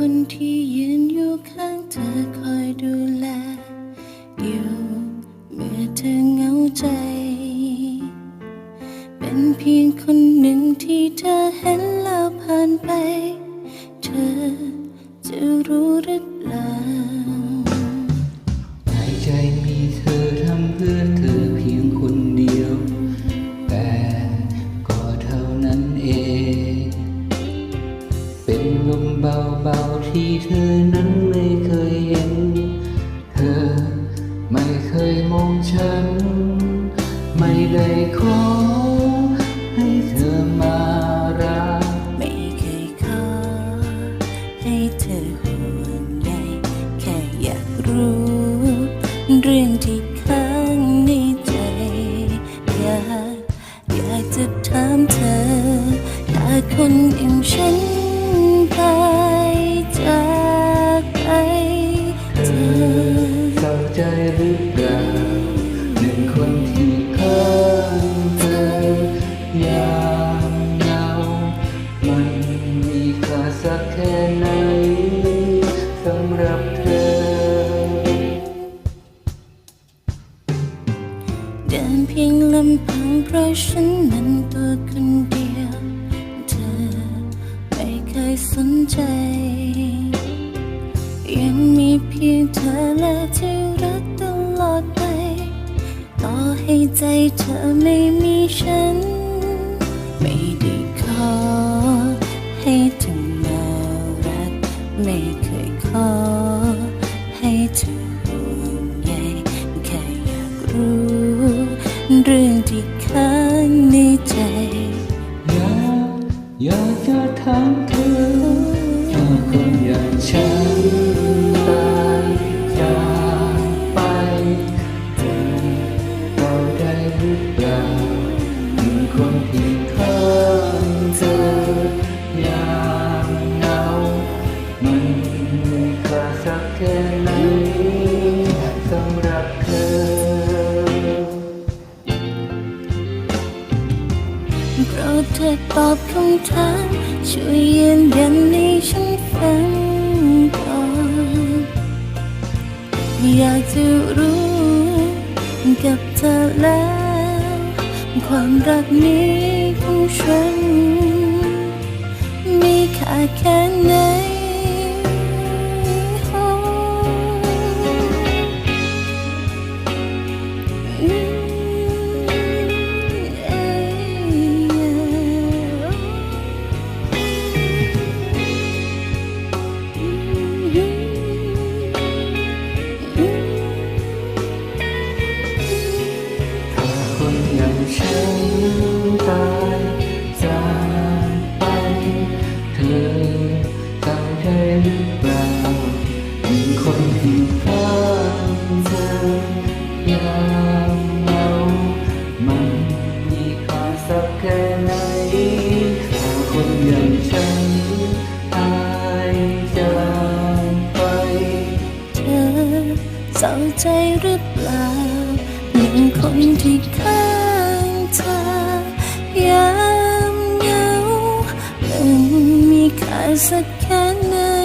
คนที่ยืนอยู่ข้างเธอคอยดูแล อยู่เมื่อเธอเหงาใจ เป็นเพียงคน ลมเบาๆที่เธอนั้นไม่เคยเห็น เธอไม่เคยมองฉัน ไม่ได้ขอให้เธอมารัก ไม่เคยขอให้เธอห่วงใยแค่อยากรู้ เรื่องที่ข้างในใจ อยากอยากจะถามเธอถ้าคนอย่างฉัน เธอเดินเพียงลำพังเพราะฉันนั้นตัวคนเดียว เธอไม่เคยสนใจ ยังมีเพียงเธอและที่รักตลอดไป ต่อให้ใจเธอไม่มีฉัน เรื่องที่ข้างในใจอยากอยากจะถามเธอถ้าคนอย่างฉันตายจากไปเธอเราได้หรือเปล่าหนึ่งคนที่ข้างเธอยามเหงามันมีค่าสักแค่ไหน รดเธอตอบคำถามช่วยยืนยันให้ฉันฟังก่อนอยากจะรู้กับเธอแล้ว ความรักนี้ของฉัน มีค่าแค่ไหน เศร้าใจหรือเปล่าหนึ่งคนที่ข้างเธอยามเหงามันมีค่าสักแค่